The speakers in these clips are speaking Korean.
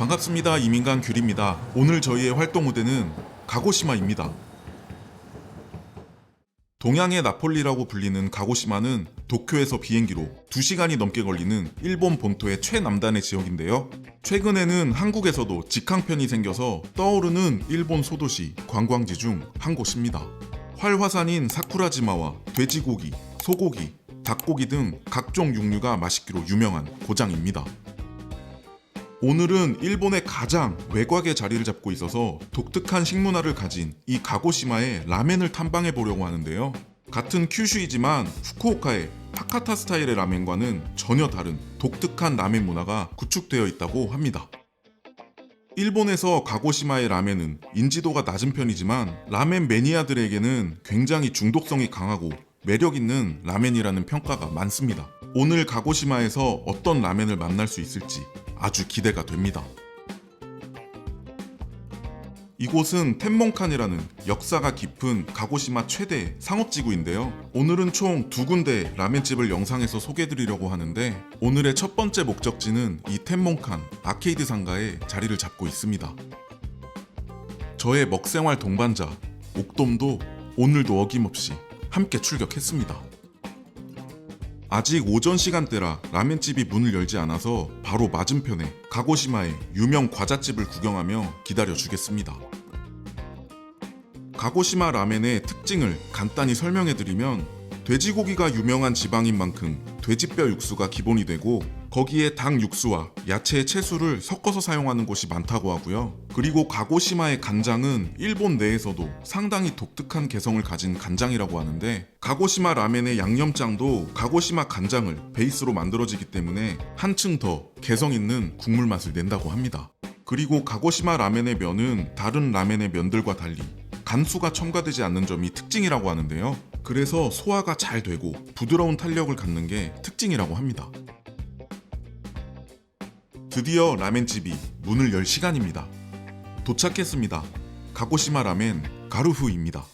반갑습니다. 이민간 귤입니다. 오늘 저희의 활동 무대는 가고시마입니다. 동양의 나폴리라고 불리는 가고시마는 도쿄에서 비행기로 2시간이 넘게 걸리는 일본 본토의 최남단의 지역인데요. 최근에는 한국에서도 직항편이 생겨서 떠오르는 일본 소도시 관광지 중 한 곳입니다. 활화산인 사쿠라지마와 돼지고기, 소고기, 닭고기 등 각종 육류가 맛있기로 유명한 고장입니다. 오늘은 일본의 가장 외곽에 자리를 잡고 있어서 독특한 식문화를 가진 이 가고시마의 라멘을 탐방해 보려고 하는데요. 같은 큐슈이지만 후쿠오카의 타카타 스타일의 라멘과는 전혀 다른 독특한 라멘 문화가 구축되어 있다고 합니다. 일본에서 가고시마의 라멘은 인지도가 낮은 편이지만 라멘 매니아들에게는 굉장히 중독성이 강하고 매력 있는 라멘이라는 평가가 많습니다. 오늘 가고시마에서 어떤 라멘을 만날 수 있을지 아주 기대가 됩니다. 이곳은 텐몽칸이라는 역사가 깊은 가고시마 최대 상업지구인데요. 오늘은 총 두 군데 라멘집을 영상에서 소개해드리려고 하는데 오늘의 첫 번째 목적지는 이 텐몽칸 아케이드 상가에 자리를 잡고 있습니다. 저의 먹생활 동반자 옥돔도 오늘도 어김없이 함께 출격했습니다. 아직 오전 시간대라 라멘집이 문을 열지 않아서 바로 맞은편에 가고시마의 유명 과자집을 구경하며 기다려 주겠습니다. 가고시마 라멘의 특징을 간단히 설명해 드리면 돼지고기가 유명한 지방인 만큼 돼지뼈 육수가 기본이 되고 거기에 닭 육수와 야채 채수를 섞어서 사용하는 곳이 많다고 하고요. 그리고 가고시마의 간장은 일본 내에서도 상당히 독특한 개성을 가진 간장이라고 하는데 가고시마 라멘의 양념장도 가고시마 간장을 베이스로 만들어지기 때문에 한층 더 개성 있는 국물 맛을 낸다고 합니다. 그리고 가고시마 라멘의 면은 다른 라멘의 면들과 달리 간수가 첨가되지 않는 점이 특징이라고 하는데요. 그래서 소화가 잘 되고 부드러운 탄력을 갖는 게 특징이라고 합니다. 드디어 라멘집이 문을 열 시간입니다. 도착했습니다. 가고시마 라멘 가루후입니다.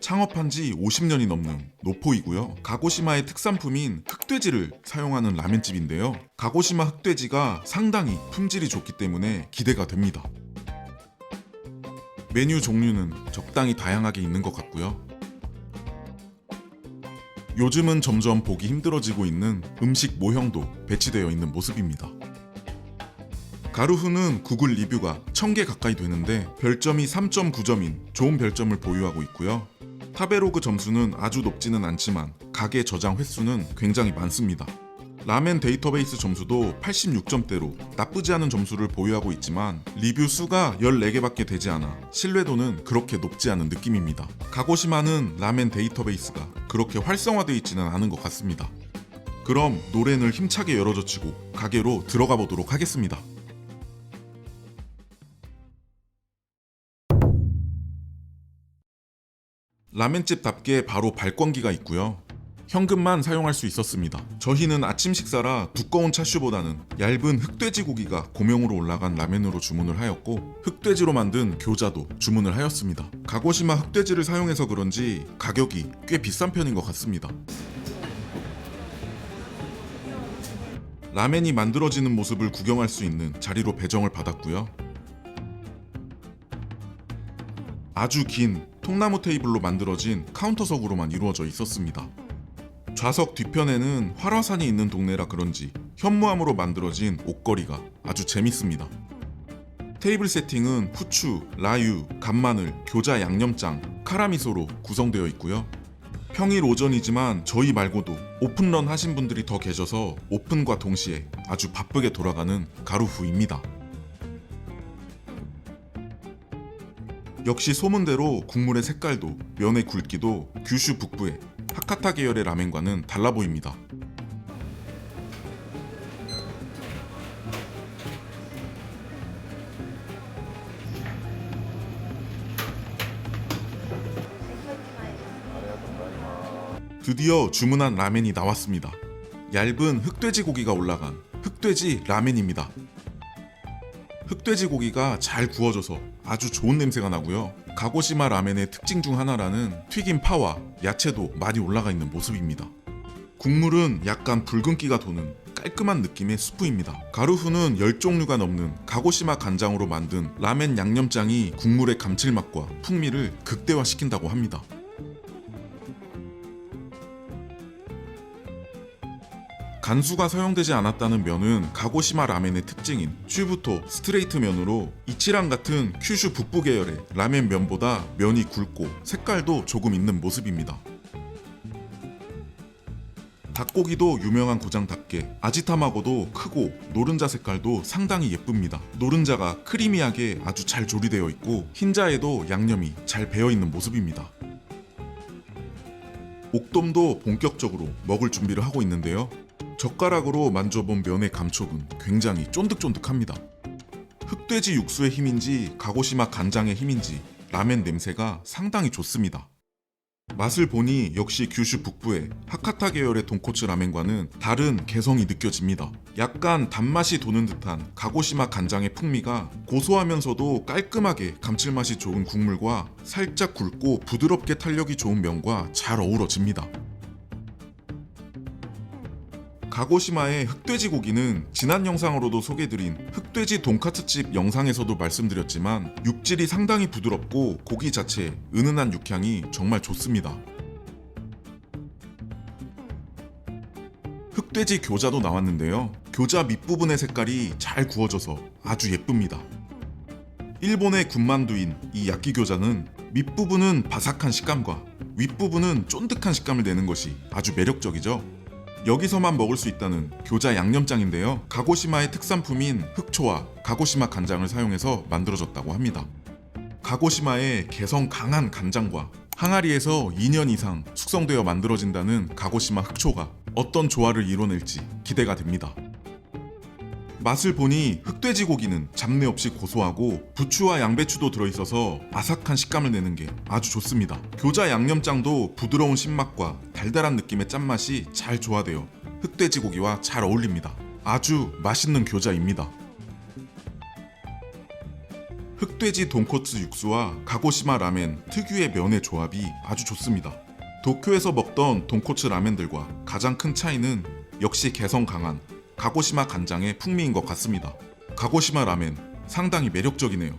창업한 지 50년이 넘는 노포이고요. 가고시마의 특산품인 흑돼지를 사용하는 라멘집인데요. 가고시마 흑돼지가 상당히 품질이 좋기 때문에 기대가 됩니다. 메뉴 종류는 적당히 다양하게 있는 것 같고요. 요즘은 점점 보기 힘들어지고 있는 음식 모형도 배치되어 있는 모습입니다. 가루후는 구글 리뷰가 1000개 가까이 되는데 별점이 3.9점인 좋은 별점을 보유하고 있고요. 타베로그 점수는 아주 높지는 않지만 가게 저장 횟수는 굉장히 많습니다. 라멘 데이터베이스 점수도 86점대로 나쁘지 않은 점수를 보유하고 있지만 리뷰 수가 14개밖에 되지 않아 신뢰도는 그렇게 높지 않은 느낌입니다. 가고시마는 라멘 데이터베이스가 그렇게 활성화되어 있지는 않은 것 같습니다. 그럼 노래를 힘차게 열어젖히고 가게로 들어가 보도록 하겠습니다. 라멘집답게 바로 발권기가 있고요. 현금만 사용할 수 있었습니다. 저희는 아침 식사라 두꺼운 차슈보다는 얇은 흑돼지 고기가 고명으로 올라간 라면으로 주문을 하였고 흑돼지로 만든 교자도 주문을 하였습니다. 가고시마 흑돼지를 사용해서 그런지 가격이 꽤 비싼 편인 것 같습니다. 라멘이 만들어지는 모습을 구경할 수 있는 자리로 배정을 받았고요. 아주 긴 통나무 테이블로 만들어진 카운터석으로만 이루어져 있었습니다. 좌석 뒤편에는 활화산이 있는 동네라 그런지 현무암으로 만들어진 옷걸이가 아주 재밌습니다. 테이블 세팅은 후추, 라유, 간마늘, 교자 양념장, 카라미소로 구성되어 있고요. 평일 오전이지만 저희 말고도 오픈런 하신 분들이 더 계셔서 오픈과 동시에 아주 바쁘게 돌아가는 가루후입니다. 역시 소문대로 국물의 색깔도 면의 굵기도 규슈 북부의 하카타 계열의 라멘과는 달라 보입니다. 드디어 주문한 라멘이 나왔습니다. 얇은 흑돼지 고기가 올라간 흑돼지 라멘입니다. 흑돼지 고기가 잘 구워져서 아주 좋은 냄새가 나고요. 가고시마 라멘의 특징 중 하나라는 튀김 파와 야채도 많이 올라가 있는 모습입니다. 국물은 약간 붉은기가 도는 깔끔한 느낌의 수프입니다. 가루후는 10종류가 넘는 가고시마 간장으로 만든 라멘 양념장이 국물의 감칠맛과 풍미를 극대화시킨다고 합니다. 간수가 사용되지 않았다는 면은 가고시마 라멘의 특징인 슈부토 스트레이트 면으로 이치랑 같은 큐슈 북부 계열의 라멘 면보다 면이 굵고 색깔도 조금 있는 모습입니다. 닭고기도 유명한 고장답게 아지타마고도 크고 노른자 색깔도 상당히 예쁩니다. 노른자가 크리미하게 아주 잘 조리되어 있고 흰자에도 양념이 잘 배어 있는 모습입니다. 옥돔도 본격적으로 먹을 준비를 하고 있는데요. 젓가락으로 만져본 면의 감촉은 굉장히 쫀득쫀득합니다. 흑돼지 육수의 힘인지 가고시마 간장의 힘인지 라멘 냄새가 상당히 좋습니다. 맛을 보니 역시 규슈 북부의 하카타 계열의 돈코츠 라멘과는 다른 개성이 느껴집니다. 약간 단맛이 도는 듯한 가고시마 간장의 풍미가 고소하면서도 깔끔하게 감칠맛이 좋은 국물과 살짝 굵고 부드럽게 탄력이 좋은 면과 잘 어우러집니다. 가고시마의 흑돼지 고기는 지난 영상으로도 소개드린 흑돼지 돈카츠집 영상에서도 말씀드렸지만 육질이 상당히 부드럽고 고기 자체의 은은한 육향이 정말 좋습니다. 흑돼지 교자도 나왔는데요. 교자 밑부분의 색깔이 잘 구워져서 아주 예쁩니다. 일본의 군만두인 이 야끼 교자는 밑부분은 바삭한 식감과 윗부분은 쫀득한 식감을 내는 것이 아주 매력적이죠. 여기서만 먹을 수 있다는 교자 양념장인데요. 가고시마의 특산품인 흑초와 가고시마 간장을 사용해서 만들어졌다고 합니다. 가고시마의 개성 강한 간장과 항아리에서 2년 이상 숙성되어 만들어진다는 가고시마 흑초가 어떤 조화를 이뤄낼지 기대가 됩니다. 맛을 보니 흑돼지 고기는 잡내 없이 고소하고 부추와 양배추도 들어있어서 아삭한 식감을 내는 게 아주 좋습니다. 교자 양념장도 부드러운 신맛과 달달한 느낌의 짠맛이 잘 조화되어 흑돼지 고기와 잘 어울립니다. 아주 맛있는 교자입니다. 흑돼지 돈코츠 육수와 가고시마 라멘 특유의 면의 조합이 아주 좋습니다. 도쿄에서 먹던 돈코츠 라멘들과 가장 큰 차이는 역시 개성 강한 가고시마 간장의 풍미인 것 같습니다. 가고시마 라멘 상당히 매력적이네요.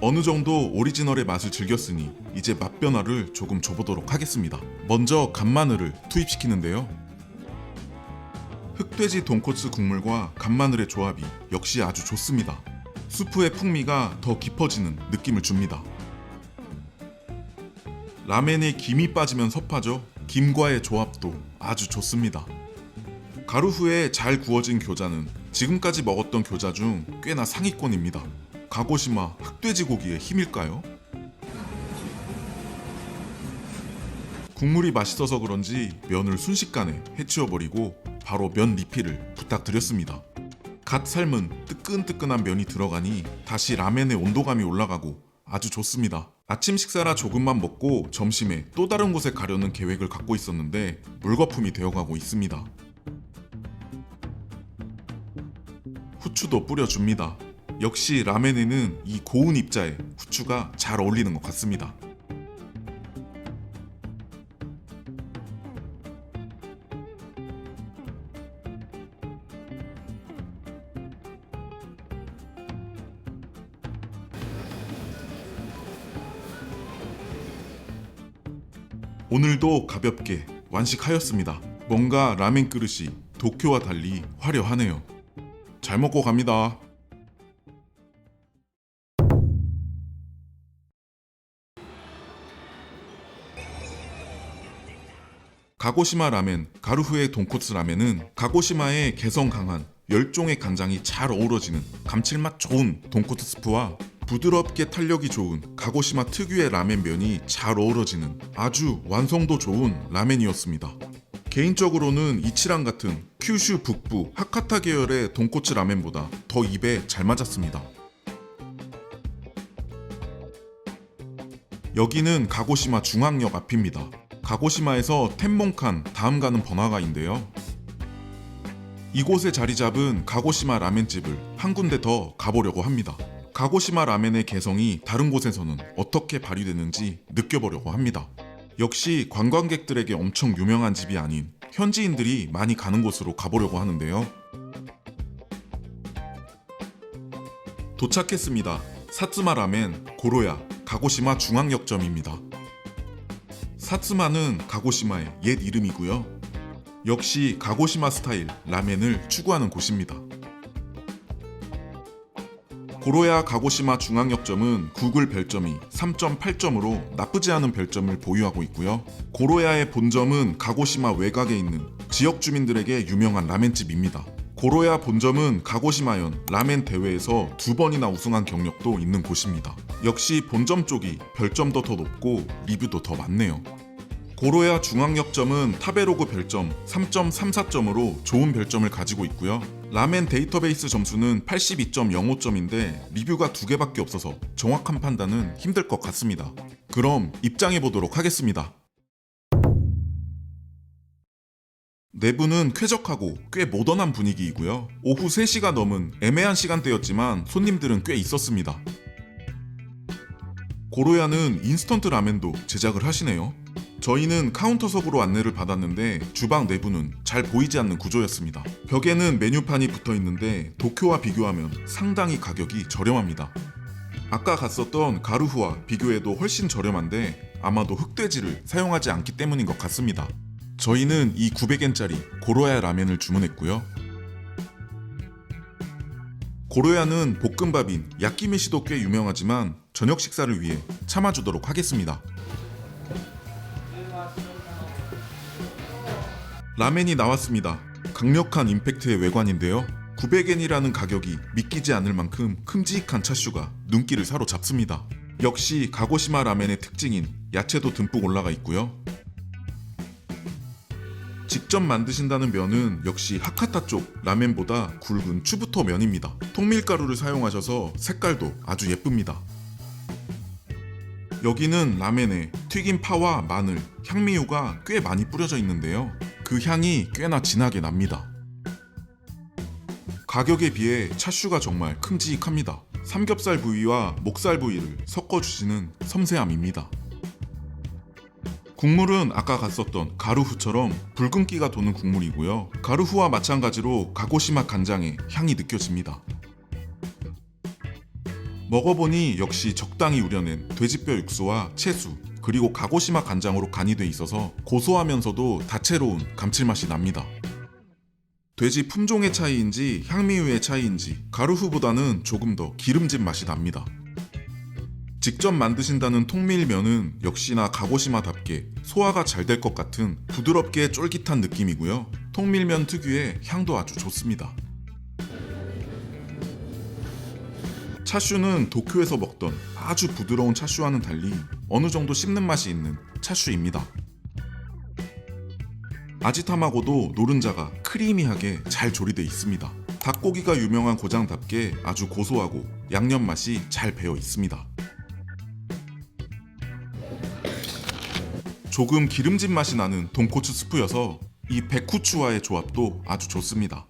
어느 정도 오리지널의 맛을 즐겼으니 이제 맛 변화를 조금 줘보도록 하겠습니다. 먼저 간마늘을 투입시키는데요. 흑돼지 돈코츠 국물과 간마늘의 조합이 역시 아주 좋습니다. 수프의 풍미가 더 깊어지는 느낌을 줍니다. 라멘에 김이 빠지면 섭하죠. 김과의 조합도 아주 좋습니다. 가루 후에 잘 구워진 교자는 지금까지 먹었던 교자 중 꽤나 상위권입니다. 가고시마 흑돼지 고기의 힘일까요? 국물이 맛있어서 그런지 면을 순식간에 해치워버리고 바로 면 리필을 부탁드렸습니다. 갓 삶은 뜨끈뜨끈한 면이 들어가니 다시 라멘의 온도감이 올라가고 아주 좋습니다. 아침 식사라 조금만 먹고 점심에 또 다른 곳에 가려는 계획을 갖고 있었는데 물거품이 되어가고 있습니다. 후추도 뿌려줍니다. 역시 라멘에는 이 고운 입자에 후추가 잘 어울리는 것 같습니다. 오늘도 가볍게 완식하였습니다. 뭔가 라멘 그릇이 도쿄와 달리 화려하네요. 잘 먹고 갑니다. 가고시마 라멘, 가루후의 돈코츠 라멘은 가고시마의 개성 강한 10종의 간장이 잘 어우러지는 감칠맛 좋은 돈코츠 스프와 부드럽게 탄력이 좋은 가고시마 특유의 라멘 면이 잘 어우러지는 아주 완성도 좋은 라멘이었습니다. 개인적으로는 이치랑 같은 큐슈 북부 하카타 계열의 돈코츠 라멘보다 더 입에 잘 맞았습니다. 여기는 가고시마 중앙역 앞입니다. 가고시마에서 텐몽칸 다음 가는 번화가인데요. 이곳에 자리 잡은 가고시마 라멘집을 한 군데 더 가보려고 합니다. 가고시마 라멘의 개성이 다른 곳에서는 어떻게 발휘되는지 느껴보려고 합니다. 역시 관광객들에게 엄청 유명한 집이 아닌 현지인들이 많이 가는 곳으로 가보려고 하는데요. 도착했습니다. 사츠마 라멘 고로야 가고시마 중앙역점입니다. 사츠마는 가고시마의 옛 이름이고요. 역시 가고시마 스타일 라멘을 추구하는 곳입니다. 고로야 가고시마 중앙역점은 구글 별점이 3.8점으로 나쁘지 않은 별점을 보유하고 있고요. 고로야의 본점은 가고시마 외곽에 있는 지역 주민들에게 유명한 라멘집입니다. 고로야 본점은 가고시마현 라멘 대회에서 두 번이나 우승한 경력도 있는 곳입니다. 역시 본점 쪽이 별점도 더 높고 리뷰도 더 많네요. 고로야 중앙역점은 타베로그 별점 3.34점으로 좋은 별점을 가지고 있고요. 라멘 데이터베이스 점수는 82.05점인데 리뷰가 두 개밖에 없어서 정확한 판단은 힘들 것 같습니다. 그럼 입장해 보도록 하겠습니다. 내부는 쾌적하고 꽤 모던한 분위기이고요. 오후 3시가 넘은 애매한 시간대였지만 손님들은 꽤 있었습니다. 고로야는 인스턴트 라멘도 제작을 하시네요. 저희는 카운터석으로 안내를 받았는데 주방 내부는 잘 보이지 않는 구조였습니다. 벽에는 메뉴판이 붙어 있는데 도쿄와 비교하면 상당히 가격이 저렴합니다. 아까 갔었던 가루후와 비교해도 훨씬 저렴한데 아마도 흑돼지를 사용하지 않기 때문인 것 같습니다. 저희는 이 900엔짜리 고로야 라멘을 주문했고요. 고로야는 볶음밥인 야끼메시도 꽤 유명하지만 저녁 식사를 위해 참아주도록 하겠습니다. 라멘이 나왔습니다. 강력한 임팩트의 외관인데요. 900엔이라는 가격이 믿기지 않을 만큼 큼직한 차슈가 눈길을 사로잡습니다. 역시 가고시마 라멘의 특징인 야채도 듬뿍 올라가 있고요. 직접 만드신다는 면은 역시 하카타 쪽 라멘보다 굵은 추부토 면입니다. 통밀가루를 사용하셔서 색깔도 아주 예쁩니다. 여기는 라멘에 튀긴 파와 마늘, 향미유가 꽤 많이 뿌려져 있는데요. 그 향이 꽤나 진하게 납니다. 가격에 비해 차슈가 정말 큼직합니다. 삼겹살 부위와 목살 부위를 섞어주시는 섬세함입니다. 국물은 아까 갔었던 가루후처럼 붉은기가 도는 국물이고요. 가루후와 마찬가지로 가고시마 간장의 향이 느껴집니다. 먹어보니 역시 적당히 우려낸 돼지뼈 육수와 채수, 그리고 가고시마 간장으로 간이 돼 있어서 고소하면서도 다채로운 감칠맛이 납니다. 돼지 품종의 차이인지 향미유의 차이인지 가루후보다는 조금 더 기름진 맛이 납니다. 직접 만드신다는 통밀면은 역시나 가고시마답게 소화가 잘 될 것 같은 부드럽게 쫄깃한 느낌이고요. 통밀면 특유의 향도 아주 좋습니다. 차슈는 도쿄에서 먹던 아주 부드러운 차슈와는 달리 어느 정도 씹는 맛이 있는 차슈입니다. 아지타마고도 노른자가 크리미하게 잘 조리돼 있습니다. 닭고기가 유명한 고장답게 아주 고소하고 양념 맛이 잘 배어 있습니다. 조금 기름진 맛이 나는 돈코츠 스프여서 이 백후추와의 조합도 아주 좋습니다.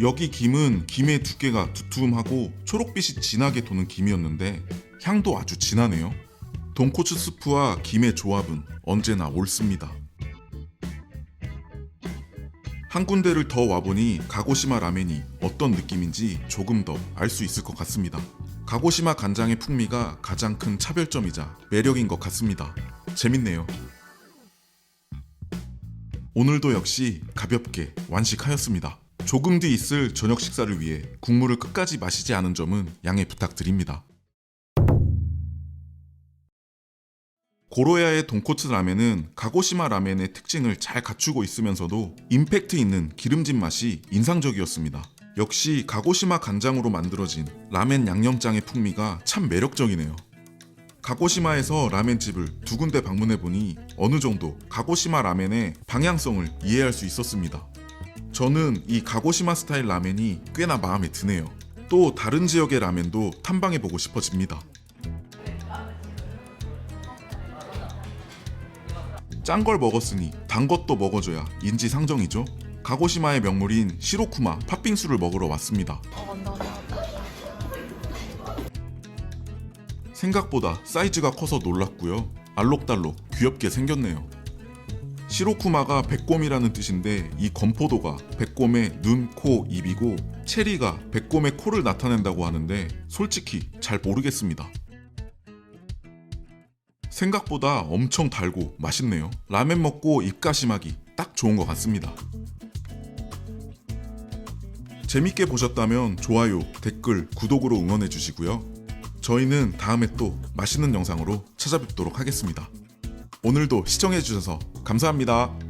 여기 김은 김의 두께가 두툼하고 초록빛이 진하게 도는 김이었는데 향도 아주 진하네요. 돈코츠 스프와 김의 조합은 언제나 옳습니다. 한 군데를 더 와보니 가고시마 라멘이 어떤 느낌인지 조금 더 알 수 있을 것 같습니다. 가고시마 간장의 풍미가 가장 큰 차별점이자 매력인 것 같습니다. 재밌네요. 오늘도 역시 가볍게 완식하였습니다. 조금 뒤 있을 저녁 식사를 위해 국물을 끝까지 마시지 않은 점은 양해 부탁드립니다. 고로야의 돈코츠 라멘은 가고시마 라멘의 특징을 잘 갖추고 있으면서도 임팩트 있는 기름진 맛이 인상적이었습니다. 역시 가고시마 간장으로 만들어진 라멘 양념장의 풍미가 참 매력적이네요. 가고시마에서 라멘집을 두 군데 방문해 보니 어느 정도 가고시마 라멘의 방향성을 이해할 수 있었습니다. 저는 이 가고시마 스타일 라멘이 꽤나 마음에 드네요. 또 다른 지역의 라멘도 탐방해 보고 싶어집니다. 짠 걸 먹었으니 단 것도 먹어줘야 인지상정이죠. 가고시마의 명물인 시로쿠마 팥빙수를 먹으러 왔습니다. 생각보다 사이즈가 커서 놀랐고요. 알록달록 귀엽게 생겼네요. 시로쿠마가 백곰이라는 뜻인데 이 건포도가 백곰의 눈, 코, 입이고 체리가 백곰의 코를 나타낸다고 하는데 솔직히 잘 모르겠습니다. 생각보다 엄청 달고 맛있네요. 라면 먹고 입가심하기 딱 좋은 것 같습니다. 재밌게 보셨다면 좋아요, 댓글, 구독으로 응원해 주시고요. 저희는 다음에 또 맛있는 영상으로 찾아뵙도록 하겠습니다. 오늘도 시청해 주셔서 감사합니다.